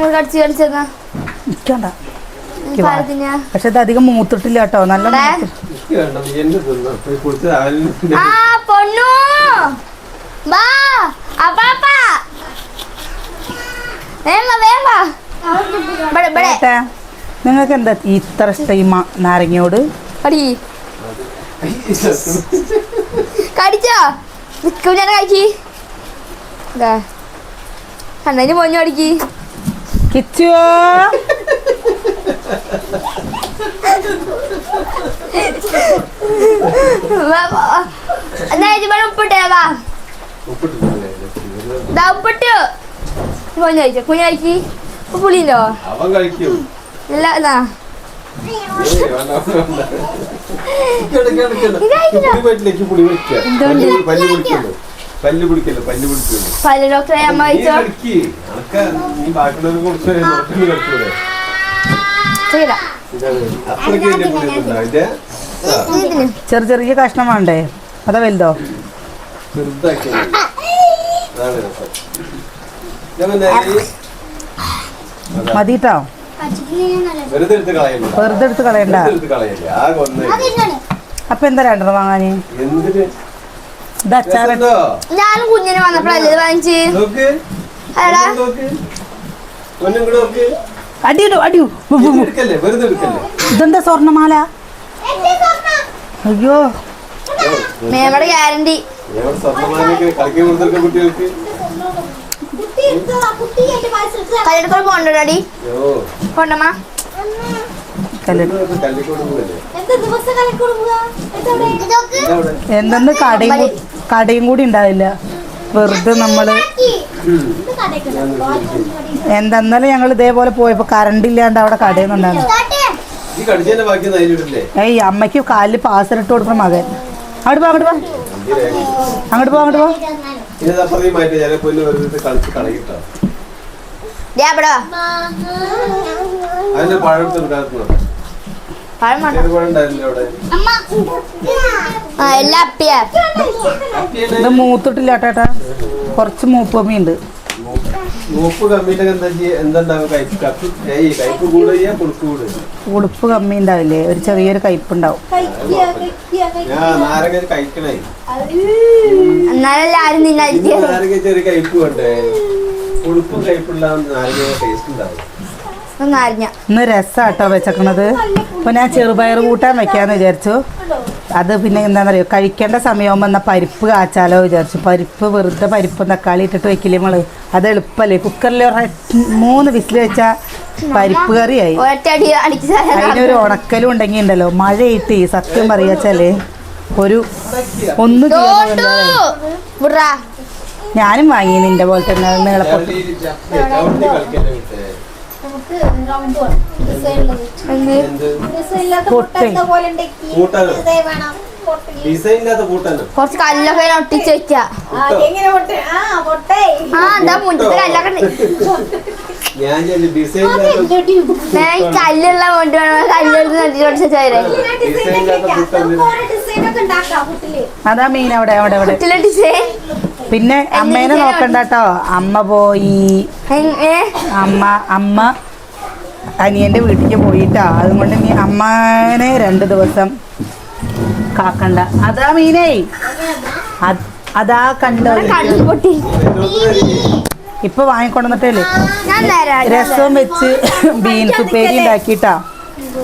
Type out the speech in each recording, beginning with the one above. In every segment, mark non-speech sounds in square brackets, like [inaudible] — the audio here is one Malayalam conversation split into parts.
നമ്മൾ കടിച്ച് കടിച്ചെന്നാ നിൽക്കണ്ട പക്ഷെ ഇത് അധികം മൂത്തിട്ടില്ല കേട്ടോ. നല്ല നിങ്ങൾക്ക് എന്താ ഇത്ര ഇഷ്ടം നാരങ്ങയോട്? കടി കടിച്ചോ? നിൽക്കും ഞാൻ കഴിക്കി ഇതാ കണ്ണതിന് പൊന്നു കടിക്ക് കിച്ചോ. വാ, വാ. എന്നാ ഇത് ഇവിടെ ഉപ്പിട്ടേ വാ. ഉപ്പിട്ടു. പൊന്നു കഴിച്ചോ? കുഞ്ഞു കഴിക്കി. ഉപ്പ് പുളിയുണ്ടോ? അവൻ കഴിക്കും. ഇല്ല എന്നാ. പുളി പറ്റില്ല, പുളി പിടിക്കുക. പല്ല് പുളി- പല്ല് പിടിക്കുള്ളൂ. പല്ല് പിടിക്കല്ലോ പല്ല് പല ഡോക്ടറെ അമ്മ നീ കുറച്ച് ചെറിയ ചെറിയ കഷ്ണം വേണ്ടേ? അതാ വലുതോ. മതിട്ടോ? വെറുതെ എടുത്ത് കളയണ്ട. വെറുതെ എടുത്ത് കളയണ്ട. വെറുതെ എടുത്ത് കളയല്ലേ. ആകെ ഒന്ന്. അപ്പൊ എന്താ രണ്ടെണ്ണം വാങ്ങാന്? എന്തിന്? ഞാനും കുഞ്ഞിന് വന്നപ്പോഴല്ലേ വാങ്ങിച്ച്? അടിയൂ. എടുക്കല്ലേ? ഇതെന്താ സ്വർണമാല? അയ്യോ. മേമയുടെ ഗ്യാരണ്ടി. ഞാൻ പോണ്ടോ ഓ പോണ്ടമ്മ. എന്തെന്ന് കടയിൽ കടയും കൂടി ഉണ്ടാവില്ല. വെറുതെ നമ്മൾ എന്തെന്നാലും ഞങ്ങൾ ഇതേപോലെ പോയപ്പോ കറണ്ട് ഇല്ലാണ്ട് അവിടെ കടയുന്നുണ്ടായിരുന്നു ഈ കടിച്ചതിന്റെ ബാക്കി അതിലിടില്ലേ ഏയ് അമ്മയ്ക്ക് കാലിൽ പാസറിട്ട് കൊടുക്കണം മകൻ. അങ്ങോട്ട് പോ അങ്ങോട്ട് പോ. അങ്ങോട്ട് പോ അങ്ങോട്ട് പോ. ഇനി പഴം ആ എല്ലാം അപ്പിയാ. ഇത് മൂത്തിട്ടില്ല ചേട്ടാ. കുറച്ച് മൂപ്പ് പുളുക്ക് ഉടുപ്പ് കമ്മി ഉണ്ടാവില്ലേ? ഒരു ചെറിയൊരു കയ്പുണ്ടാവും എന്നാലല്ലേ ആരും തിന്നാതിരിക്കുക നാരങ്ങ. ഉണ്ടാവും ഇന്ന് രസാട്ടോ വെച്ചേക്കണത്. അപ്പൊ ഞാൻ ചെറുപയർ കൂട്ടാൻ വെക്കാന്ന് വിചാരിച്ചു. അത് പിന്നെ എന്താണെന്നറിയോ കഴിക്കേണ്ട സമയമാകുമ്പോൾ എന്നാൽ പരിപ്പ് കാച്ചാലോ വിചാരിച്ചു. പരിപ്പ് വെറുതെ പരിപ്പ് തക്കാളി ഇട്ടിട്ട് വെക്കില്ലേ നമ്മൾ അത് എളുപ്പമല്ലേ കുക്കറിൽ മൂന്ന് വിസിൽ വെച്ചാൽ പരിപ്പ് കറിയായി. അതിനൊരു ഉണക്കലും ഉണ്ടെങ്കിൽ ഉണ്ടല്ലോ മഴയിട്ട് സത്യം പറയാച്ചാൽ ഒരു ഒന്ന് ഞാനും വാങ്ങി നിന്റെ പോലെ തന്നെ. നീളപ്പൊട്ട് കുറച്ച് കല്ലൊക്കെ ഒട്ടിച്ച് വെക്ക. എന്താ കല്ലൊക്കെ കല്ലുള്ള കൊണ്ട് അതാ മെയിൻ അവിടെ അവിടെ പിന്നെ അമ്മേനെ നോക്കണ്ട കേട്ടോ അമ്മ പോയി. അമ്മ അമ്മ അനിയന്റെ വീട്ടിലേക്ക് പോയിട്ടാ. അതുകൊണ്ട് നീ അമ്മനെ രണ്ട് ദിവസം കാക്കണ്ട. അതാ മീനേ. അത് കണ്ടോ? ഇപ്പൊ വാങ്ങിക്കൊണ്ടുവന്നിട്ടല്ലേ? രസം വെച്ച് ബീൻസ് ഉപ്പേരി ഉണ്ടാക്കിട്ടാ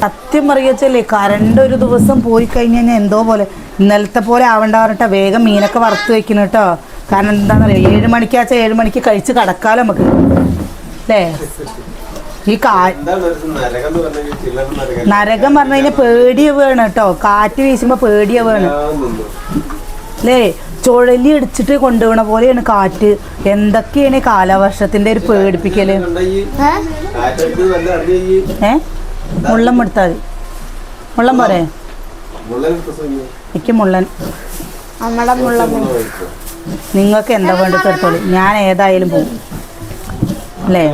സത്യം പറയച്ചല്ലേ കറണ്ട് ഒരു ദിവസം പോയി കഴിഞ്ഞ് കഴിഞ്ഞാൽ എന്തോ പോലെ ഇന്നലത്തെ പോലെ ആവണ്ട പറഞ്ഞിട്ടാ വേഗം മീനൊക്കെ വറുത്ത് വെക്കണം കേട്ടോ കാരണം എന്താണെന്നറിയോ ഏഴ് മണിക്കാച്ചാൽ ഏഴ് മണിക്ക് കഴിച്ച് കടക്കാലോ നമുക്ക്. അല്ലേ ഈ കാ നരകം പറഞ്ഞ കഴിഞ്ഞാൽ പേടിയ വേണം കേട്ടോ കാറ്റ് വീശുമ്പോ പേടിയ വേണം. അല്ലേ ചുഴലി അടിച്ചിട്ട് കൊണ്ടുപോകണ പോലെയാണ് കാറ്റ്. എന്തൊക്കെയാണ് കാലവർഷത്തിന്റെ ഒരു പേടിപ്പിക്കൽ? ഏ? മുള്ളം എടുത്താൽ മതി. മുള്ളം പോരെ? എനിക്ക് മുള്ളൻ. നിങ്ങൾക്ക് എന്താ വേണ്ടത് എടുത്തോളൂ. ഞാൻ ഏതായാലും പോകും അല്ലേ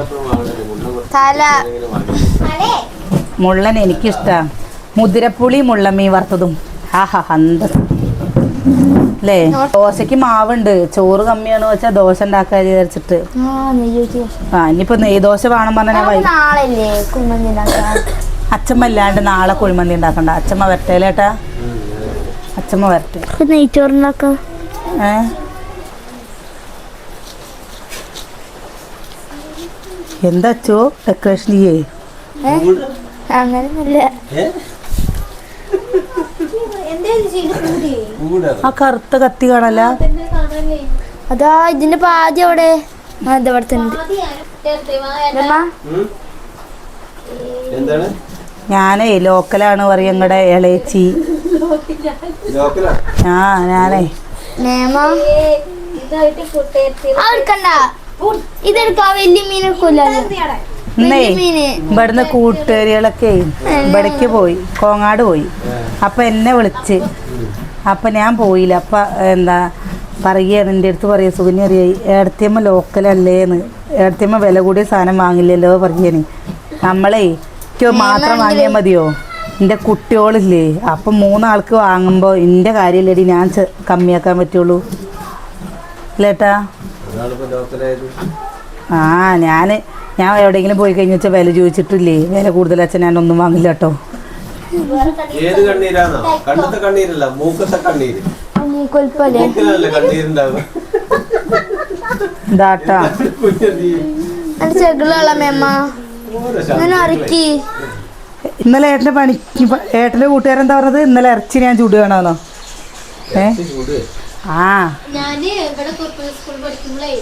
തല. മുള്ളൻ എനിക്കിഷ്ടമാണ് മുതിരപ്പുളി മുള്ളമ്മീ വറുത്തതും. ആഹാ ഹന്ത അല്ലേ ദോശക്ക് മാവുണ്ട്. ചോറ് കമ്മിയാണ് വെച്ചാൽ ദോശ ഉണ്ടാക്കാൻ വിചാരിച്ചിട്ട്. ആ ഇനിയിപ്പോ നെയ് ദോശ വേണം പറഞ്ഞാൽ അച്ഛമ്മ ഇല്ലാണ്ട് നാളെ കുഴിമന്തി ഉണ്ടാക്കണ്ട. അച്ഛമ്മ വരട്ടേലേട്ടാ അച്ഛമ്മ വരട്ടെ. നെയ്ച്ചോറുണ്ടാക്കാം ഏ? എന്താ അച്ചോ ഡെക്കറേഷൻ ചെയ്യേ ആ കറുത്ത കത്തി കാണാനേ. അതാ ഇതിന്റെ പാതി അവിടെ. തന്നെ ഞാനേ ലോക്കലാണ് പറയും ഇളയച്ചി. ലോക്കലാ? ആ ഞാനേ. നേമ? ഇതായിട്ട് ഇതെടുക്കാ വലിയ മീനൊക്കെ ഇന്നേ ഇവിടുന്ന് കൂട്ടുകാരികളൊക്കെ ഇവിടേക്ക് പോയി കോങ്ങാട് പോയി. അപ്പൊ എന്നെ വിളിച്ച്. അപ്പൊ ഞാൻ പോയില്ല. അപ്പൊ എന്താ പറയുകയാണ് എന്റെ അടുത്ത് പറയുക സുഗന്യ അറിയായി ഏടത്തിയമ്മ ലോക്കലല്ലേന്ന് ഏടത്തിയമ്മ വില കൂടിയ സാധനം വാങ്ങില്ലല്ലോ പറയാന് നമ്മളേ മാത്രം വാങ്ങിയാൽ മതിയോ? എന്റെ കുട്ടികളില്ലേ അപ്പം മൂന്നാൾക്ക് വാങ്ങുമ്പോൾ എന്റെ കാര്യമില്ലടി ഞാൻ കമ്മിയാക്കാൻ പറ്റുള്ളൂ. ഇല്ലേട്ടാ? ആ ഞാൻ ഞാൻ എവിടെയെങ്കിലും പോയി കഴിഞ്ഞ വെച്ചാൽ വില ചോദിച്ചിട്ടില്ലേ? വില കൂടുതൽ അച്ഛൻ ഞാൻ ഒന്നും വാങ്ങില്ല കേട്ടോ. ഏത് കണ്ണീരാണോ കണ്ണത്തെ കണ്ണീരല്ല മൂക്കത്തെ കണ്ണീര്. മൂക്കൊൽപ്പല്ലേ? മൂക്കിലല്ലേ കണ്ണീരുണ്ടാവുക. ഇതാട്ടാ കുഞ്ഞി എന്റെ മേമ്മ. ഞാൻ അരക്കി. ഇന്നലെ ഏട്ടന്റെ പണി ഏട്ടന്റെ കൂട്ടുകാരെന്താ പറഞ്ഞത്? ഇന്നലെ ഇറച്ചി ഞാൻ ചൂടുകയാണോ ഏ? ആ. ഞാൻ ഇവിടെ കുറുപ്പ സ്കൂൾ പഠിക്കുമ്പോഴേ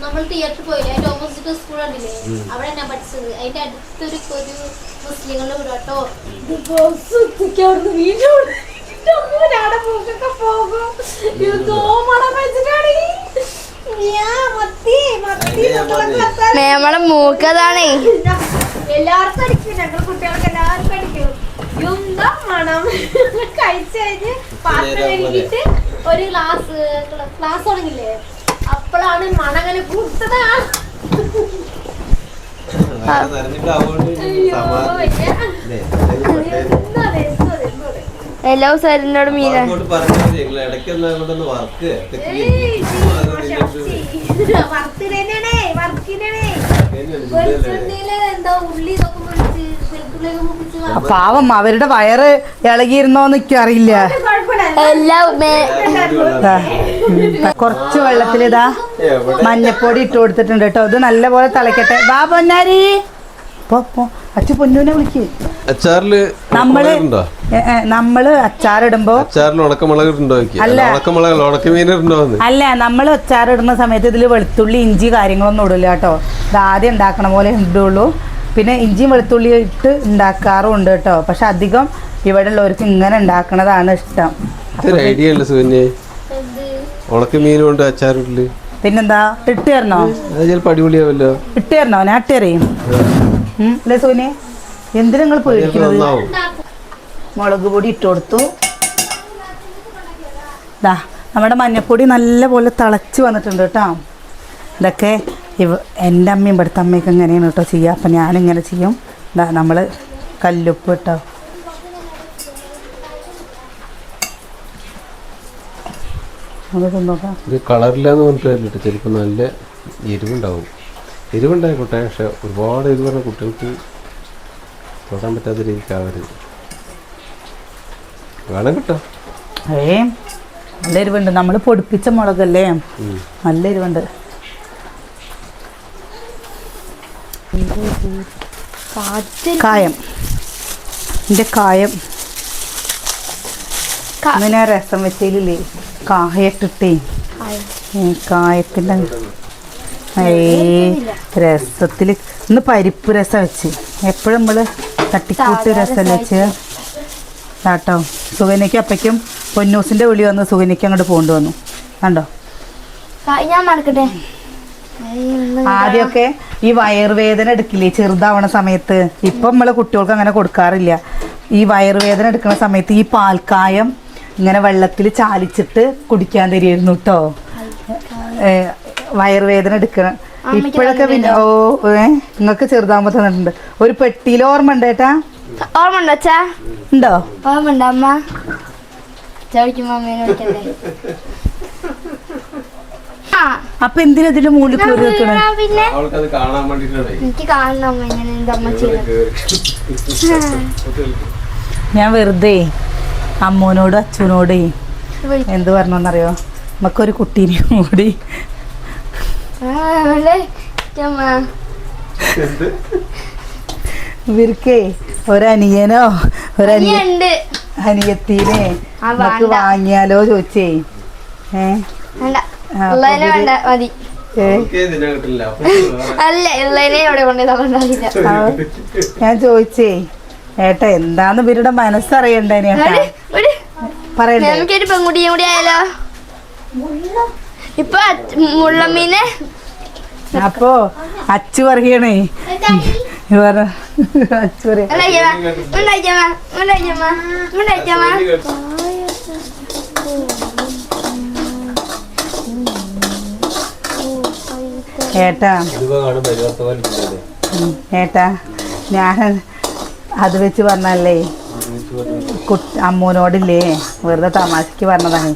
നമ്മൾ തിയേറ്ററിൽ പോയില്ലേ? അതിന്റെ ഓപ്പോസിറ്റ് സ്കൂൾ ഉണ്ടല്ലേ അവിടെ ഞാൻ പഠിച്ചത്. അതിന്റെ അടുത്തൊരു ഒരു മുസ്ലിങ്ങളുടെ വീട് കേട്ടോ. മേമ്മടെ മൂക്കതാണേ. എല്ലാവർക്കും അടിക്കും. ഞങ്ങൾ കുട്ടികൾക്ക് എല്ലാവർക്കും അടിക്കും. എന്താ മണം. കഴിച്ചു കഴിഞ്ഞ് പാത്രം കഴുകിയിട്ട് ഒരു ക്ലാസ് ക്ലാസ് തുടങ്ങില്ലേ? അപ്പോഴാണ് മണങ്ങനെ കൂട്ടതാ സാറിനോട് എല്ലാ ദിവസവും മീന പാവം അവരുടെ വയറ് ഇളകിയിരുന്നോന്നൊക്കെ അറിയില്ല. കുറച്ച് വെള്ളത്തിൽ ഇതാ മഞ്ഞപ്പൊടി ഇട്ട് കൊടുത്തിട്ടുണ്ട് കേട്ടോ. ഇത് നല്ലപോലെ തിളക്കട്ടെ. വാ പൊന്നാരി. പോ പോ. അച്ഛ പൊന്നൂനെ വിളിക്ക്. അച്ചാറിൽ നമ്മൾ നമ്മൾ അച്ചാറിടുമ്പോ അച്ചാറിൽ ഉണക്കമുളക് അല്ല. ഉണക്കമുളക് അല്ല നമ്മൾ അച്ചാറിടുന്ന സമയത്ത് ഇതിൽ വെളുത്തുള്ളി ഇഞ്ചി കാര്യങ്ങളൊന്നും ഇടില്ല കേട്ടോ. ഇത് ആദ്യം ഉണ്ടാക്കണ പോലെ ഇടുള്ളൂ പിന്നെ ഇഞ്ചിയും വെളുത്തുള്ളി ഇട്ട് ഉണ്ടാക്കാറും ഉണ്ട് കേട്ടോ. പക്ഷെ അധികം ഇവിടെ ഉള്ളവർക്ക് ഇങ്ങനെ ഉണ്ടാക്കണതാണ് ഇഷ്ടം. ഇതൊരു ഐഡിയ ഉണ്ട് സുകന്യെ? ഉണക്കമീൻ കൊണ്ട് അച്ചാറിട്ടിൽ പിന്നെന്താ? ഇട്ട് തരണോ? അത് ചിലപ്പോൾ അടിപൊളിയാവല്ലോ. ഇട്ട് തരണോ? ഞാൻ ഇട്ട് തരയും അല്ലേ സോനെ എന്തിനാ നിങ്ങൾ പേടിക്കുന്നത് മുളക് പൊടി ഇട്ട് കൊടുത്തു. ദാ നമ്മുടെ മഞ്ഞപ്പൊടി നല്ലപോലെ തിളച്ച് വന്നിട്ടുണ്ട് കേട്ടോ. ഇതൊക്കെ ഇവ എന്റെ അമ്മയും ഇവിടുത്തെ അമ്മയൊക്കെ ഇങ്ങനെയാണ് കേട്ടോ ചെയ്യുക. അപ്പം ഞാനിങ്ങനെ ചെയ്യും. ദാ നമ്മൾ കല്ലുപ്പ് കേട്ടോ. അത് തിന്നോക്കാം. ഇത് കളറില്ലാന്ന് പറഞ്ഞിട്ട് കാര്യമില്ല ചിലപ്പോൾ നല്ല എരിവുണ്ടാവും. എരിവുണ്ടായിക്കോട്ടെ പക്ഷെ ഒരുപാട് എരിവ് പറഞ്ഞ കുട്ടികൾക്ക് തൊടാൻ പറ്റാത്ത രീതിക്കാവരുത് വേണം കിട്ടോ? ഏ നല്ല എരിവുണ്ട്. നമ്മൾ പൊടിപ്പിച്ച മുളകല്ലേ. നല്ല എരിവുണ്ട്. കായം. എന്റെ കായം. അങ്ങനെ രസം വെച്ചതിലേ കായട്ടിട്ടേ കായത്തിന്റെ രസത്തിൽ ഇന്ന് പരിപ്പ് രസം വെച്ച്. എപ്പോഴും നമ്മൾ തട്ടിക്കൂട്ട് രസം വെച്ച്? കേട്ടോ സുഗനയ്ക്ക് അപ്പയ്ക്കും പൊന്നൂസിന്റെ വിളി വന്ന് സുഗനയ്ക്ക് അങ്ങോട്ട് പോണ്ടു വന്നു. കണ്ടോ? ഞാൻ ആദ്യമൊക്കെ ഈ വയറുവേദന എടുക്കില്ലേ? ചെറുതാവണ സമയത്ത്. ഇപ്പം നമ്മളെ കുട്ടികൾക്ക് അങ്ങനെ കൊടുക്കാറില്ല. ഈ വയറുവേദന എടുക്കുന്ന സമയത്ത് ഈ പാൽക്കായം ഇങ്ങനെ വെള്ളത്തിൽ ചാലിച്ചിട്ട് കുടിക്കാൻ തരുമായിരുന്നു കേട്ടോ വയറുവേദന എടുക്കണം ഇപ്പോഴൊക്കെ പിന്നെ ഓ ഏ നിങ്ങൾക്ക് ചെറുതാകുമ്പോ തന്നിട്ടുണ്ട്. ഒരു പെട്ടിയിൽ ഓർമ്മ ഉണ്ട് ഏട്ടാ? ഓർമ്മ ഉണ്ടോ അച്ഛാ? ഉണ്ടോ? ഓർമ്മ ഉണ്ടോ അമ്മ? അപ്പൊ എന്തിനാ ഇതിന്റെ മുകളിൽ കയറി വെക്കണേ എനിക്ക് കാണണം ഞാൻ വെറുതെ അമ്മൂനോടും അച്ഛനോടേ എന്ത് പറഞ്ഞോന്നറിയോ? നമുക്കൊരു കുട്ടീനെ കൂടി. ഇവർക്കേ ഒരനിയനോ ഒരനിയ അനിയത്തിനെ നമുക്ക്. വാങ്ങിയാലോ ചോദിച്ചേ. ഏഹ് മതി. അല്ല ഞാൻ ചോദിച്ചേ. ഏട്ടാ എന്താന്ന് ഇവരുടെ മനസ്സറിയണ്ടേ ഏട്ടാ? പറയണ്ടേ? നമുക്കൊരു പെൺകുട്ടിയും കൂടി ആയാലോ? ഇപ്പൊ മുള്ളമ്മീനെ അപ്പോ അച്ചു പറയണേ. അച്ചു ഏട്ടാ. ഏട്ടാ ഞാൻ അത് വെച്ച് പറഞ്ഞല്ലേ കുട്ടി അമ്മൂനോടില്ലേ വെറുതെ തമാശക്ക് പറഞ്ഞതാണ്.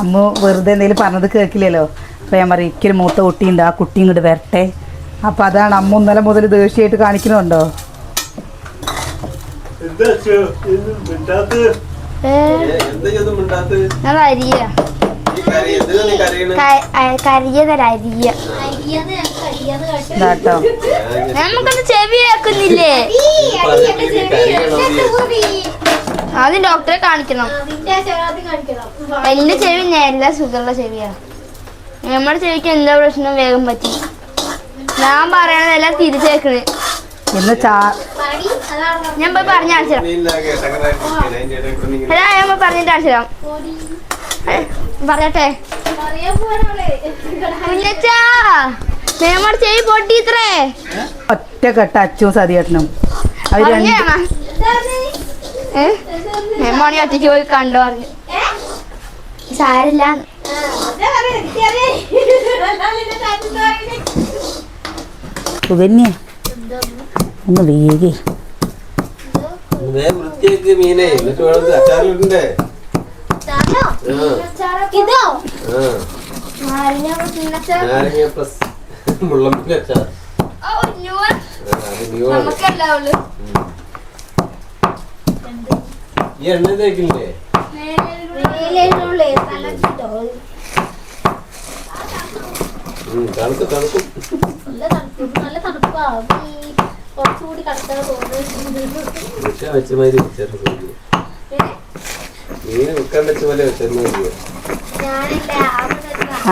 അമ്മു വെറുതെ എന്തെങ്കിലും പറഞ്ഞത് കേൾക്കില്ലല്ലോ. അപ്പോൾ ഞാൻ പറയും ഇക്കൊരു മൂത്ത കുട്ടിയുണ്ട് ആ കുട്ടി ഇങ്ങോട്ട് വരട്ടെ. അപ്പോൾ അതാണ് അമ്മ ഇന്നലെ മുതൽ ദേഷ്യമായിട്ട് കാണിക്കുന്നുണ്ടോ? ഞാൻ അരിയ ഇതാട്ടോ. നമുക്കൊന്ന് ചെവി നീ? ആദ്യം ഡോക്ടറെ കാണിക്കണം. എന്റെ ചെവി നല്ല സുഖമുള്ള ചെവിയാ. നമ്മുടെ ചെവിക്ക് എന്താ പ്രശ്നം? വേഗം പറ്റി. ഞാൻ പറയണതെല്ലാം തിരിച്ചേക്കണ് ഇന്ന് ചാ ഞാൻ പോയി പറഞ്ഞു കാണിച്ചു നീ ഇല്ല കേട്ടകരായിട്ടിരിക്കണേ. അതിന്റെ ഇടയിൽ കൂടി നീ ഇങ്ങനെ ഞാൻ പോയി പറഞ്ഞിട്ട് കാണിച്ചു പറയട്ടെ. ഏ, നമ്മുടെ ചെവി പൊട്ടിത്രേ ഒറ്റ കെട്ട അച്ചും സതിയേട്ടനും. അവർ രണ്ട് പറഞ്ഞാ ഏ? മേമോണി ഒറ്റയ്ക്ക് പോയി കണ്ടു പറഞ്ഞു. സാരില്ല സുകന്യ ഒന്ന് വേഗി. വൃത്തിയാക്കി മീനെ. എന്നിട്ട് വേണം ഇത് അച്ചാറിലിടണ്ടേ ഇതോ? ആ. നാരങ്ങ പ്ലസ് ഈ എണ്ണ തേക്കില്ലേ? തണുക്കും തണുക്കും നല്ല തണുപ്പ് കുറച്ചുകൂടി കടത്താൻ തോന്നുന്നു വെച്ചാ മാതിരി വെച്ചാൽ മതി. മീൻ വെക്കാൻ വെച്ച പോലെ വെച്ചാൽ ഞാനില്ല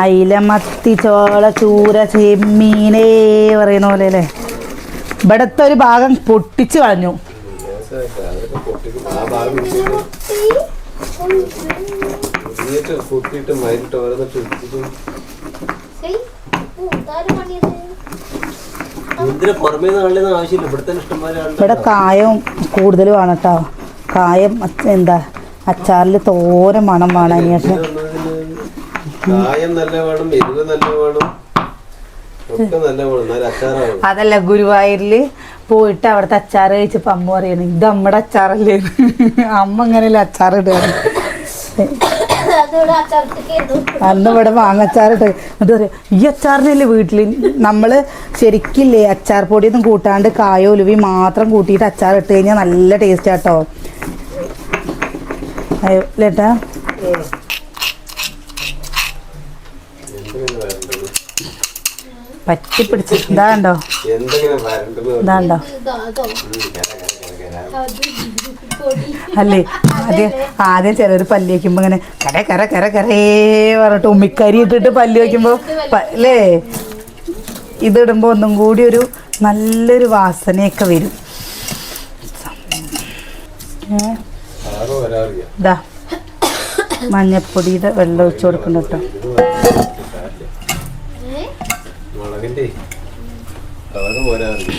അയില മത്തി ചോള ചൂര ചെമ്മീനേ പറയുന്ന പോലെ അല്ലേ ഇവിടത്തെ ഒരു ഭാഗം പൊട്ടിച്ച് കളഞ്ഞു. ഇവിടെ കായം കൂടുതൽ വേണം കേട്ടോ. കായം എന്താ അച്ചാറിൽ തോരം മണം വേണം. അനിയേട്ടൻ കായം നല്ല വേണം എരിവ് നല്ല വേണം. അതല്ല ഗുരുവായൂരിൽ പോയിട്ട് അവിടുത്തെ അച്ചാർ കഴിച്ചപ്പോ അമ്മ പറയണ ഇത് നമ്മുടെ അച്ചാറല്ലേ? അമ്മ ഇങ്ങനെയല്ലേ അച്ചാർ ഇടുകയാണ് അന്ന് ഇവിടെ വാങ്ങച്ചാറിട്ട് എന്താ എന്നിട്ട് പറയും ഈ അച്ചാറിനല്ലേ വീട്ടിൽ നമ്മൾ ശരിക്കില്ലേ അച്ചാർ പൊടിയൊന്നും കൂട്ടാണ്ട് കായ ഉലുവി മാത്രം കൂട്ടിയിട്ട് അച്ചാർ ഇട്ട് കഴിഞ്ഞാൽ നല്ല ടേസ്റ്റ് ആട്ടോ. അയ്യോ ലേട്ടാ പറ്റി പിടിച്ച് ഇതാണ്ടോ ഇതാണ്ടോ അല്ലേ? ആദ്യം ആദ്യം ചിലർ പല്ല് വയ്ക്കുമ്പോ ഇങ്ങനെ കര കര കര കരേ പറഞ്ഞിട്ട് ഉമ്മിക്കരി ഇട്ടിട്ട് പല്ല് വയ്ക്കുമ്പോ അല്ലേ? ഇതിടുമ്പോ ഒന്നും കൂടി ഒരു നല്ലൊരു വാസനയൊക്കെ വരും. ഇതാ. മഞ്ഞപ്പൊടിയുടെ വെള്ളം ഒഴിച്ചു കൊടുക്കണം കേട്ടോ. മുളകിന്റെ കളറ് മതി.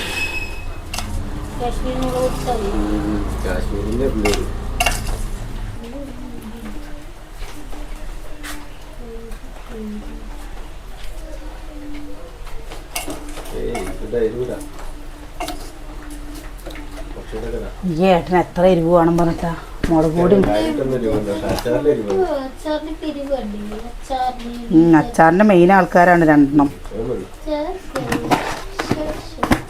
കാശ്മീരിന്റെ ഇടാം. ഈ ഏട്ടന് എത്ര എരിവ് വേണം പറഞ്ഞിട്ടാ മുളക് അച്ചാറിന്റെ മെയിൻ ആൾക്കാരാണ് രണ്ടെണ്ണം.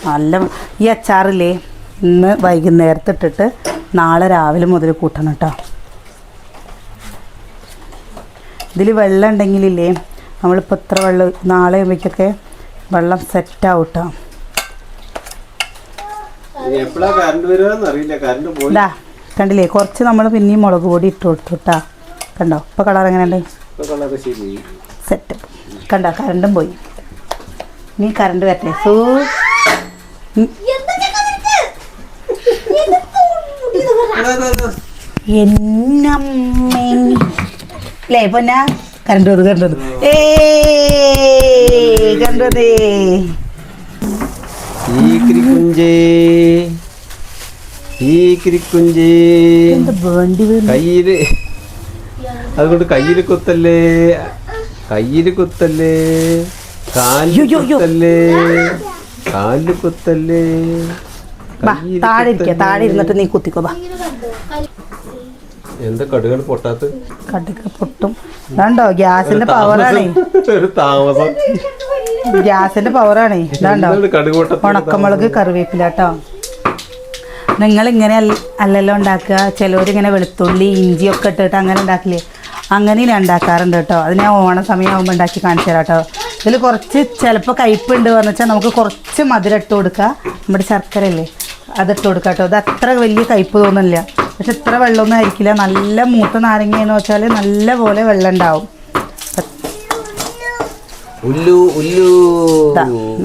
നല്ല ഈ അച്ചാറില്ലേ ഇന്ന് വൈകുന്നേരത്ത് ഇട്ടിട്ട് നാളെ രാവിലെ മുതൽ കൂട്ടണം കേട്ടോ. ഇതിൽ വെള്ളം ഉണ്ടെങ്കിലില്ലേ നമ്മളിപ്പോൾ ഇത്ര വെള്ളം നാളെ ആകുമ്പോഴേക്കൊക്കെ വെള്ളം സെറ്റാവും കേട്ടോ. എപ്പോഴാണ് എപ്പോഴാ കറണ്ട് വരുവാന്ന് അറിയില്ല. കറണ്ട് പോയി. കണ്ടില്ലേ? കുറച്ച് നമ്മൾ പിന്നെയും മുളക് പൊടി ഇട്ട് കൊടുത്തു കേട്ടോ കണ്ടോ? ഇപ്പോൾ കളർ എങ്ങനെയുണ്ട്? ഇപ്പൊ സെറ്റ് കണ്ടോ? കറണ്ടും പോയി. നീ കറണ്ട് വരട്ടെ. സൂ എന്നമ്മേ. അല്ലേ കറണ്ട് വന്നു കറണ്ട് വന്നു. ഏ കണ്ടതേ ഈ കിരിക്കുഞ്ചേ ഈ കിരിക്കുഞ്ചേ. എന്താ വേണ്ടി വരും കയ്യിൽ. അതുകൊണ്ട് കയ്യിൽ കുത്തല്ലേ. കയ്യിൽ കുത്തല്ലേ. കാലിൽ. കുത്തല്ലേ. കാലിൽ കുത്തല്ലേ. താഴെ ഇരിക്കുക താഴെ ഇരുന്നിട്ട് നീ കുത്തിക്കോ ബാ. എന്താ കടുകൾ പൊട്ടാത്ത കടുക്ക പൊട്ടും. ഇതാണ്ടോ ഗ്യാസിന്റെ പവറാണേ ഒരു താമസം. ഗ്യാസിന്റെ പവറാണേ ഇതാണ്ടോ കടുക് ഉണക്കമുളക് കറിവേപ്പില അല്ല- അല്ലല്ലോ ഉണ്ടാക്കുക. ചിലവരിങ്ങനെ വെളുത്തുള്ളി ഇഞ്ചിയൊക്കെ ഇട്ടിട്ട് അങ്ങനെ ഉണ്ടാക്കില്ലേ അങ്ങനെ ഞാൻ ഉണ്ടാക്കാറുണ്ട് കേട്ടോ. അത് ഞാൻ ഓണ സമയമാകുമ്പോൾ ഉണ്ടാക്കി കാണിച്ചു തരാം കേട്ടോ. ഇതിൽ കുറച്ച് ചിലപ്പോൾ കയ്പുണ്ട് എന്ന് വെച്ചാൽ നമുക്ക് കുറച്ച് മധുരം ഇട്ട് കൊടുക്കുക നമ്മുടെ ശർക്കര അല്ലേ അതിട്ട് കൊടുക്കുക കേട്ടോ. അത് അത്ര വലിയ കയ്പ് തോന്നുന്നില്ല. പക്ഷെ ഇത്ര വെള്ളമൊന്നും ആയിരിക്കില്ല. നല്ല മൂത്ത നാരങ്ങ എന്ന് വെച്ചാൽ നല്ല പോലെ വെള്ളം ഉണ്ടാവും.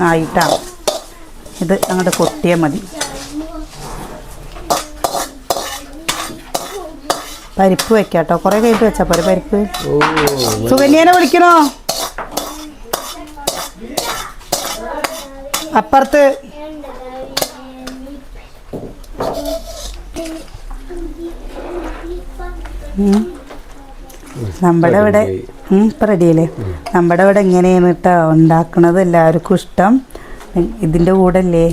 ആയിട്ടാ ഇത് അങ്ങോട്ട് കൊട്ടിയാൽ മതി. പരിപ്പ് വെക്കാട്ടോ. കൊറേ കഴിഞ്ഞിട്ട് വെച്ചാ പോരെ പരിപ്പ്? സുകന്യനെ വിളിക്കണോ? അപ്പുറത്ത്. നമ്മുടെ ഇവിടെ ഉം, ഇപ്പൊ റെഡിയല്ലേ നമ്മുടെ ഇവിടെ എങ്ങനെയാണ് കേട്ടോ ഉണ്ടാക്കണത് എല്ലാവർക്കും ഇഷ്ടം. ഇതിന്റെ കൂടെ അല്ലേ?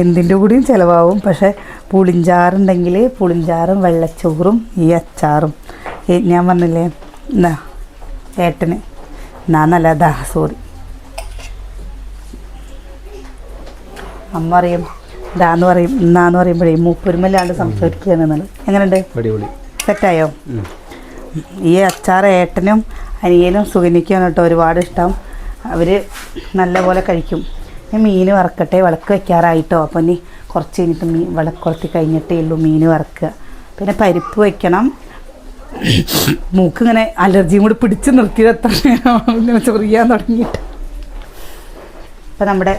എന്തിന്റെ കൂടെയും ചിലവാകും പക്ഷെ പുളിഞ്ചാറുണ്ടെങ്കിൽ പുളിഞ്ചാറും വെള്ളച്ചോറും ഈ അച്ചാറും. ഞാൻ പറഞ്ഞില്ലേ എന്നാ ഏട്ടന്. എന്നാ നല്ല ദാ സോറി. അമ്മ പറയും ഇതാന്ന് പറയും എന്നാന്ന് പറയുമ്പോഴേ മൂപ്പൊരുമല്ലാണ്ട് സംസാരിക്കുകയാണ് സംസാരിക്കുകയാണെന്നുള്ളത് എങ്ങനെയുണ്ട് സെറ്റായോ. ഈ അച്ചാർ ഏട്ടനും അനിയനും സുഗനിക്കാണ് കേട്ടോ ഒരുപാട് ഇഷ്ടം. അവർ നല്ലപോലെ കഴിക്കും. ഞാൻ മീൻ വറക്കട്ടെ വിളക്ക് വെക്കാറായിട്ടോ. അപ്പം ഇനി കുറച്ച് കഴിഞ്ഞിട്ട് മീൻ വിളക്കുറത്തി കഴിഞ്ഞിട്ടേ ഉള്ളൂ മീൻ വറക്കുക. പിന്നെ പരിപ്പ് വയ്ക്കണം. മൂക്ക് ഇങ്ങനെ അലർജിയും കൂടി പിടിച്ച് നിർത്തിയത് എത്ര ഇങ്ങനെ ചൊറിയാൻ തുടങ്ങിയിട്ട്. അപ്പം നമ്മുടെ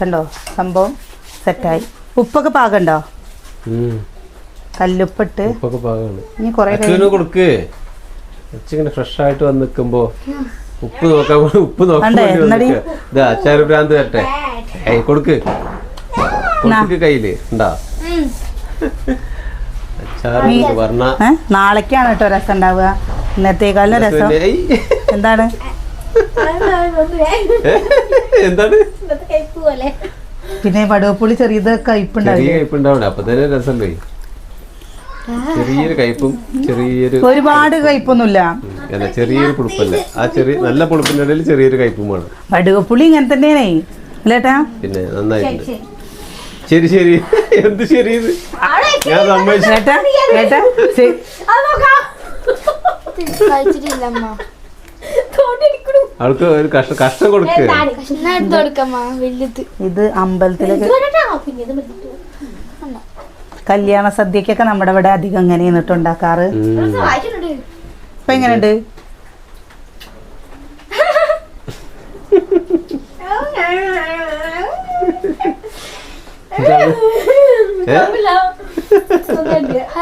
കണ്ടോ സംഭവം സെറ്റായി. ഉപ്പൊക്കെ പാകണ്ടോ. കല്ലുപ്പിട്ട്. ഇനി കുറേ കൊടുക്ക്. ഫ്രഷ് ആയിട്ട് വന്ന് നിൽക്കുമ്പോ ഉപ്പ് നോക്കാൻ ഉപ്പ് നോക്കാൻ അച്ചാറ് ഭ്രാന്ത് തരട്ടെ കൊടുക്ക്. കയ്യിൽ. ഉണ്ടാ? ഏ? നാളേക്കാണ് കേട്ടോ രസം ഉണ്ടാവുക ഇന്നത്തേക്കാളും രസം. എന്താണ്? എന്താണ്? പിന്നെ വടുവപ്പുളി ചെറിയത് ചെറിയ കയ്പുണ്ടാവില്ലേ കയ്പ് ഉണ്ടാവണേ അപ്പൊ തന്നെ ചെറിയൊരു കയ്പും ചെറിയൊരു ഒരുപാട് കയ്പൊന്നുമില്ല അല്ല ചെറിയൊരു പുളിപ്പല്ല. ആ ചെറിയ നല്ല പുളിപ്പിന്റെ ഇടയിൽ ചെറിയൊരു കയ്പുമാണ് വേണം. വടുവപ്പുളി ഇങ്ങനെ തന്നെയാണേ. അല്ലേട്ടാ പിന്നെ നന്നായിട്ടുണ്ട്. ശരി ശരി. എന്ത് ശരി ഇത്? ഞാൻ സമ്മതിച്ചു. ഏട്ടാ ഏട്ടാ ശരി. കഴിച്ചിട്ടില്ല അമ്മ അവൾക്ക് ഒരു കഷ്ടം കഷ്ടം കൊടുക്ക്. കഷ്ണം എടുത്ത് കൊടുക്കമ്മ വലുത്. ഇത് അമ്പലത്തിലൊക്കെ. കല്യാണ സദ്യക്കൊക്കെ നമ്മുടെ ഇവിടെ അധികം എങ്ങനെ കേട്ടോ ഉണ്ടാക്കാറ്. ഇപ്പൊ എങ്ങനെയുണ്ട്? [laughs] ഇതാണ്. [laughs] ഏ?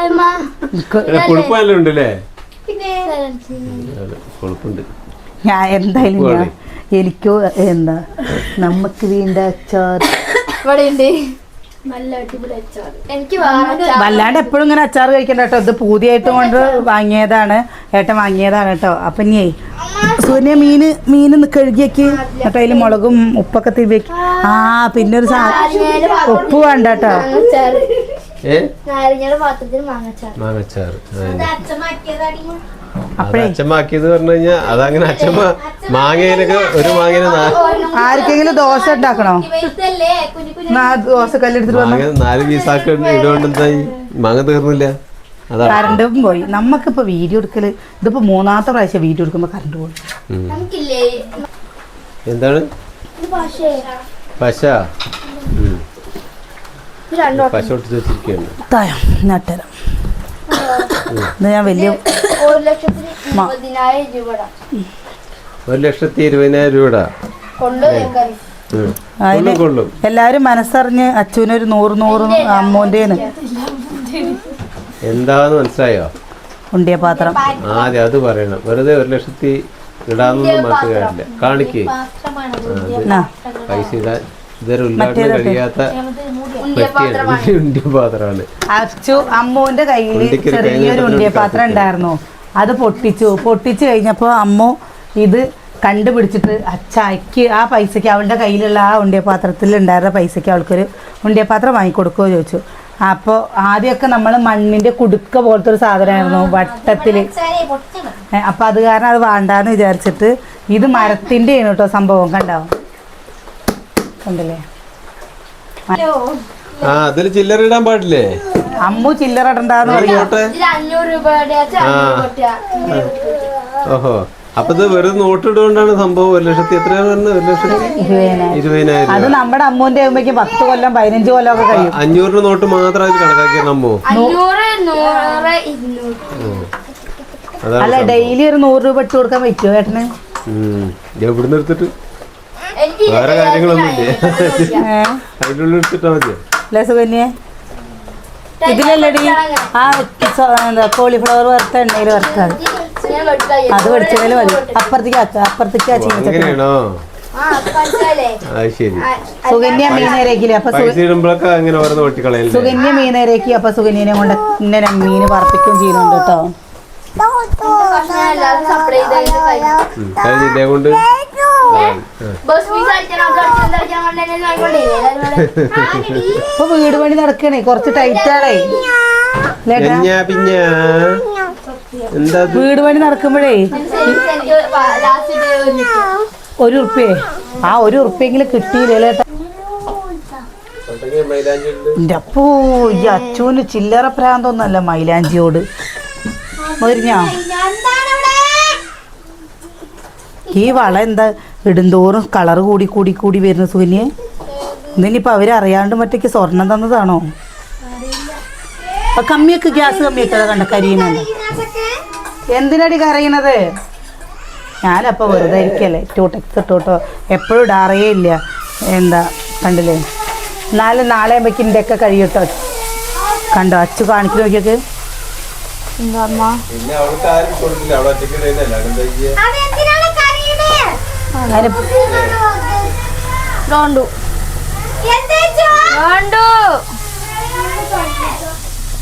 അമ്മ എനിക്ക് ഏ, കൊഴുപ്പ് നല്ല ഉണ്ടല്ലേ? പിന്നെ? അതെ, കൊഴുപ്പുണ്ട്. ഞാൻ എന്തായാലും ഞാൻ എനിക്കോ എന്താ നമുക്ക് വീണ്ട അച്ചാർ. ഇവിടെ ഉണ്ട് നല്ല അടിപൊളി അച്ചാറ് എനിക്ക് അച്ചാർ. വല്ലാണ്ട് എപ്പോഴും ഇങ്ങനെ അച്ചാർ കഴിക്കണ്ട കേട്ടോ. ഇത് പൂതിയായിട്ട് കൊണ്ട് വാങ്ങിയതാണ്. ഏട്ടൻ വാങ്ങിയതാണ് കേട്ടോ. അപ്പൊ ഇനിയേ സൂര്യ മീന് മീന് കഴുകിയേക്ക്. എന്നിട്ട് അതിൽ മുളകും ഉപ്പൊക്കെ തിരിവേക്ക് ആ പിന്നെ ഒരു സാധനം ഉപ്പ് വേണ്ട കേട്ടോ. പാത്രത്തിൽ മാങ്ങച്ചാർ അച്ഛമാക്കിയത് പറഞ്ഞു കഴിഞ്ഞാൽ അതങ്ങനെ അച്ഛമ്മ മാങ്ങയിലൊക്കെ ഒരു മാങ്ങേനെ ആർക്കെങ്കിലും ദോശ ഉണ്ടാക്കണോ? ദോശക്കല്ലെടുത്തിട്ട് കുഞ്ഞു കുഞ്ഞു എന്നാ ദോശ കല്ലെടുത്തിട്ട് വന്നു മാങ്ങ നാല് പീസാക്കി ഇതുകൊണ്ട് എന്തായി മാങ്ങ തീർന്നില്ല? കറണ്ടും പോയി. നമുക്കിപ്പോ വീഡിയോ എടുക്കൽ ഇതിപ്പോ മൂന്നാമത്തെ പ്രാവശ്യം വീഡിയോ എടുക്കുമ്പോ കറണ്ട് പോയി. നമുക്കില്ലേ? എന്താണ്? പശ. പശ? ഒട്ടിച്ചു വെച്ചിരിക്കുകയാണ് നട്ടരം ഇത് ഞാൻ വലിയ ഒരു ലക്ഷത്തിന് ഇരുപതിനായിരം രൂപയുടെ ഒരു ലക്ഷത്തി ഇരുപതിനായിരം രൂപ കൊണ്ട്. അതിന് കൊള്ളും എല്ലാരും മനസ്സറിഞ്ഞ് അച്ഛനൊരു നൂറ് നൂറ് അമ്മോന്റേന്ന് എന്താന്ന് മനസ്സിലായോ? ഉണ്ടിയ പാത്രം. ആദ്യം അത് പറയണം. വെറുതെ ഒരു ലക്ഷത്തി ഇടാന്നൊന്നും മനസ്സിലായില്ല കാണിക്കേ. കാണിക്ക് പൈസ ഇടാൻ ഇതൊരു ഉദ്ഘാടനം കഴിയാത്ത പാത്രമാണ് അച്ചു അമ്മുവിന്റെ കയ്യിൽ ചെറിയൊരു തേങ്ങ ഉണ്ടിയ ഇട്ടിട്ട് പാത്രം ഉണ്ടായിരുന്നു. അത് പൊട്ടിച്ചു. പൊട്ടിച്ചു കഴിഞ്ഞപ്പോൾ അമ്മു ഇത് കണ്ടുപിടിച്ചിട്ട് അച്ചായ്ക്ക് ആ പൈസക്ക് അവളുടെ കയ്യിലുള്ള ആ ഉണ്ടിയപാത്രത്തിൽ ഉണ്ടായിരുന്ന പൈസക്ക് അവൾക്കൊരു ഉണ്ടിയപാത്രം വാങ്ങിക്കൊടുക്കുകയോ ചോദിച്ചു. അപ്പോൾ ആദ്യമൊക്കെ നമ്മൾ മണ്ണിന്റെ കുടുക്ക പോലത്തെ ഒരു സാധനമായിരുന്നു വട്ടത്തിൽ അപ്പോൾ അപ്പം അത് കാരണം അത് വേണ്ടാന്ന് വിചാരിച്ചിട്ട് ഇത് മരത്തിന്റെ ആണ് കേട്ടോ സംഭവം കണ്ടോ? കണ്ടില്ലേ ആ അതിൽ ചില്ലറ ഇടാൻ പാടില്ലേ? അമ്മു ചില്ലറ ഇടണ്ടാന്ന് പറയും നോട്ടെ ഇത് അഞ്ഞൂറ് രൂപയുടെ വെച്ചാൽ അഞ്ഞൂറ് കൊട്ടുക ഓഹോ. അപ്പൊ ഇത് വെറുതെ നോട്ട് ഇടുകൊണ്ടാണ് സംഭവം. ഒരു ലക്ഷത്തി എത്രയാണ് പറഞ്ഞത് ഒരു ലക്ഷത്തി ഇരുപതിനായിരം. അത് നമ്മുടെ അമ്മുവിന്റെ ആകുമ്പോഴേക്ക് പത്ത് കൊല്ലം പതിനഞ്ച് കൊല്ലം ഒക്കെ കഴിയും. അഞ്ഞൂറിന് നോട്ട് മാത്രമായിട്ട് കണക്കാക്കിയ നമ്മോ അഞ്ഞൂറ് നൂറ് ഇരുന്നൂറ്. അതാണ് അല്ല ഡെയിലി ഒരു നൂറ് രൂപ ഇട്ട് കൊടുക്കാൻ പറ്റുമോ ഏട്ടന്? എവിടെ എനിക്ക് വേറെ കാര്യങ്ങളൊന്നും ഇല്ലേ? അതിന്റെ ഉള്ളിൽ എടുത്തിട്ടാ മതിയോ? അല്ലേ സുകന്യെ. ഇതിലല്ലടി ആ എന്താ കോളിഫ്ലവർ വറുത്ത എണ്ണയിൽ വറുത്താൽ. അത് വെടിച്ചതിൽ മതി. അപ്പുറത്തേക്ക് ആക്കുക അപ്പുറത്തേക്ക് ആ ചീനച്ചട്ടി അങ്ങനെയാണോ ആ ശരി. ആ, സുകന്യ മീനേരേക്കില്ലേ അപ്പൊ സുഗന്യനെ അങ്ങനെ ഓരോ വെട്ടിക്കളയല്ലേ? സുകന്യ മീനേരേക്ക് അപ്പൊ സുകന്യനെ കൊണ്ട് ഇങ്ങനെ മീന് വറപ്പിക്കുകയും ചെയ്യുന്നുണ്ട് കേട്ടോ. ഇതേ കൊണ്ട്. [laughs] ഇപ്പൊ വീട് പണി നടക്കണേ. കൊറച്ച് ടൈറ്റാണേ എന്താ? വീട് പണി നടക്കുമ്പോഴേ ഒരു ഉറുപ്പേ ഉറുപ്പ്യേ? ആ ഒരു ഉറുപ്പ്യെങ്കിലും കിട്ടിയില്ലേ എന്റെ എന്റെ അപ്പോ ഈ അച്ചുവിന് ചില്ലറ പ്രാന്തൊന്നല്ല മൈലാഞ്ചിയോട്. ഈ വള എന്താ ഇടുന്തോറും കളർ കൂടി കൂടി കൂടി വരുന്ന സുനിയെ ഇതിനിപ്പോ അവരറിയാണ്ട് മറ്റേക്ക് സ്വർണം തന്നതാണോ? കമ്മിയൊക്കെ ഗ്യാസ് കമ്മിയൊക്കെ കണ്ട കരിയുന്നു എന്തിനടി കരയണത്? ഞാനപ്പോൾ വെറുതെ ഇരിക്കല്ലേ. ടൂടെക്സ് ഇട്ടോട്ടോ എപ്പോഴും ഇടാറേ ഇല്ല. എന്താ കണ്ടില്ലേ? നാല് നാളെ ആകുമ്പോഴേക്ക് ഒക്കെ കഴിയട്ടോ. കണ്ടോ? അച്ചു കാണിച്ചു നോക്കിയൊക്കെ. എന്താ പിന്നെ അവൾക്ക് ആരും ഒറ്റയ്ക്ക്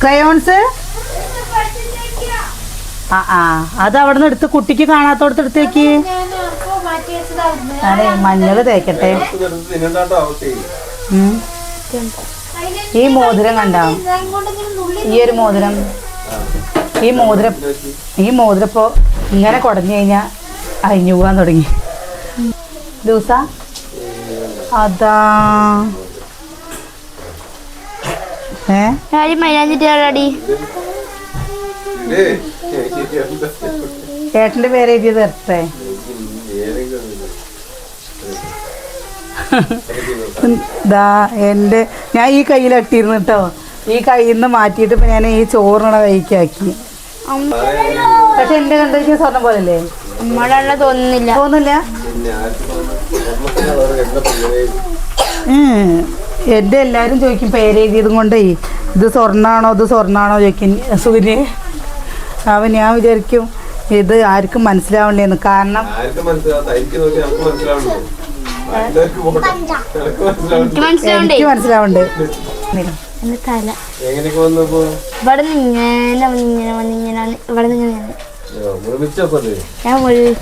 ക്രയോൺസ്? ആ ആ. അത് അവിടെ നിന്ന് എടുത്ത് കുട്ടിക്ക് കാണാത്തോടത്ത് എടുത്തേക്ക് അതെ മഞ്ഞൾ തേക്കട്ടെ. ഈ മോതിരം കണ്ടോ? ഈ ഒരു മോതിരം. ഈ മോതിരം ഈ മോതിരം ഇപ്പോ ഇങ്ങനെ കുടഞ്ഞു കഴിഞ്ഞാൽ അഴിഞ്ഞു പോകാൻ തുടങ്ങി. ദിവസ അതാ. ഏട്ടന്റെ പേര് എഴുതിയത് എടുത്തേ ദാ എന്റെ ഞാൻ ഈ കയ്യിലിട്ടിരുന്നു കേട്ടോ ഈ കയ്യിൽ നിന്ന് മാറ്റിയിട്ട് ഇപ്പം ഞാൻ ഈ ചോറിനുള്ള കൈക്കാക്കി പക്ഷെ എന്റെ കണ്ടിരിക്കുന്ന സ്വർണം പോലല്ലേ അണ്ണ തോന്നുന്നില്ല. തോന്നില്ല എന്റെ എല്ലാരും ചോദിക്കും പേരെഴുതിയതും കൊണ്ടേ ഇത് സ്വർണാണോ ഇത് സ്വർണാണോ ചോദിക്കും. സൂര്യ അവൻ ഞാൻ വിചാരിക്കും ഇത് ആർക്കും മനസ്സിലാവണ്ടേന്ന് കാരണം എനിക്ക് മനസ്സിലാവുണ്ട്? എന്റെ തല. ഇവിടെ നിന്ന് ഇങ്ങനെ വന്ന് ഇങ്ങനെ വന്ന് ഇങ്ങനെ വന്ന് ഇവിടെ നിന്ന് ഇങ്ങനെ ഞാൻ മുഴുവൻ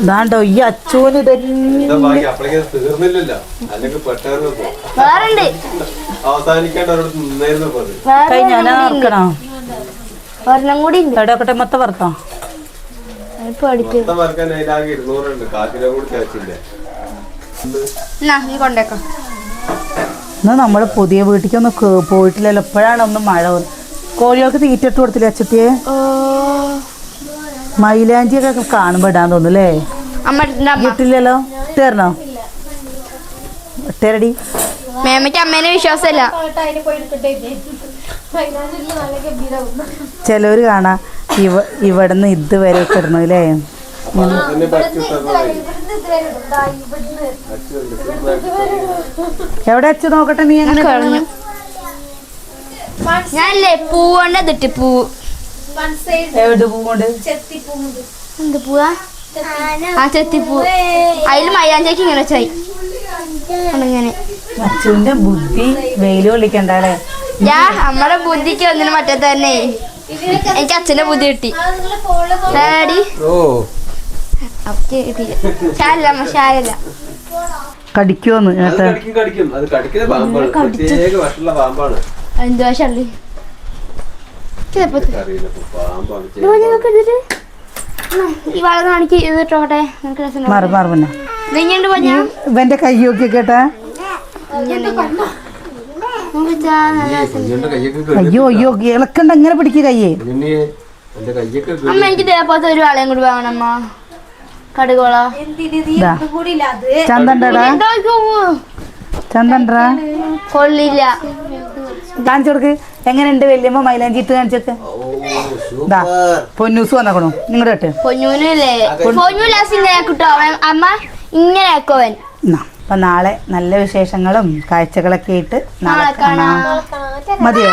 ഇതാണ്ടോ ഈ അച്ചോന് വേറുണ്ട്. കഴിഞ്ഞ. ഓർക്കണോ ഒരെണ്ണം കൂടി ഉണ്ട്. എവിടെയൊക്കെ മൊത്തം കൂടി തികച്ചില്ല നീ കൊണ്ടേക്കോ. ഇന്ന് നമ്മൾ പുതിയ വീട്ടിലേക്കൊന്നും പോയിട്ടില്ലല്ലോ. എപ്പോഴാണ് ഒന്ന് മഴ വന്നത് കോഴികൾക്ക് തീറ്റിട്ട് കൊടുത്തില്ലേ ഓ മൈലാഞ്ചിയൊക്കെ കാണുമ്പോൾ ഇടാൻ തോന്നുന്നു അല്ലേ അമ്മ എടുത്തിട്ട് അമ്മ. ഇട്ടില്ലല്ലോ? ഇട്ടേരണോ ഇട്ടേരടി മേമയ്ക്ക് അമ്മേനെ വിശ്വാസമല്ല. ചിലവര് കാണാ ചിലവർ ഇവ ഇവിടുന്ന് ഇതുവരെ കിടന്നു അല്ലേ എവിടെ അച്ഛ നോക്കട്ടെ നീ എങ്ങനെ കളഞ്ഞു ഞാനല്ലേ പൂവണ്ട ഇതിട്ട് പൂ. വൺ സൈഡ് എവിടെ ചെത്തിപ്പൂണ്ട് എന്ത് പൂവാ? ആ ചെത്തിപ്പൂ. അതിൽ മൈലാഞ്ചേക്ക് ഇങ്ങനെ വെച്ചായി. ഇങ്ങനെ അച്ഛന്റെ ബുദ്ധി വെയിൽ കൊള്ളിക്കണ്ടേ ഞാ നമ്മുടെ ബുദ്ധിക്ക് ഒന്നിനും മറ്റേ തന്നെ എനിക്ക് അച്ഛന്റെ ബുദ്ധി കിട്ടി. ഡാഡി? ഓ. അവക്ക് കിട്ടിയില്ല ഷാരല്ല അമ്മ ഷാരല്ല കടിക്കുവോന്ന് അത് ഏട്ടാ കടിക്കും കടിക്കും. അത് കടിക്കുന്ന പാമ്പാണ്. പ്രത്യേക വശമുള്ള പാമ്പാണ്. എന്തുവാ ഷള്ളി ചിലപ്പോ അറിയില്ല ഇപ്പൊ പാമ്പാണ് ഈ വള കാണിക്ക് ഇത് ഇട്ടോട്ടെ. നിനക്ക് രസം മാറി മാറി പിന്നെ. നെഞ്ഞുണ്ട് പോഞ്ഞ. ഇവന്റെ കേട്ടാ. കയ്യൊക്കെ കേറി. അയ്യോ അയ്യോ ഇളക്കണ്ട എങ്ങനെ പിടിക്കുക കയ്യേ. എന്റെ കയ്യൊക്കെ കേറി. അമ്മ എനിക്ക് ഇതേപോലത്തെ ഒരു ആളെയും കൂടി വാങ്ങണം അമ്മ. കടുകോള. ചന്തണ്ടടാ. കൊള്ളില്ല. കാണിച്ചു കൊടുക്ക്. എങ്ങനെയുണ്ട് വല്യമ്മ മൈലാഞ്ചി ഇട്ട് കാണിച്ചൊക്കെ? ഓ, സൂപ്പർ. പൊന്നൂസ് വന്നേക്കണു. നിങ്ങളുടെ അമ്മ ഇങ്ങനെ അപ്പൊ നാളെ നല്ല വിശേഷങ്ങളും കാഴ്ചകളൊക്കെ ആയിട്ട് നാളെ. കാണാം. മതിയോ?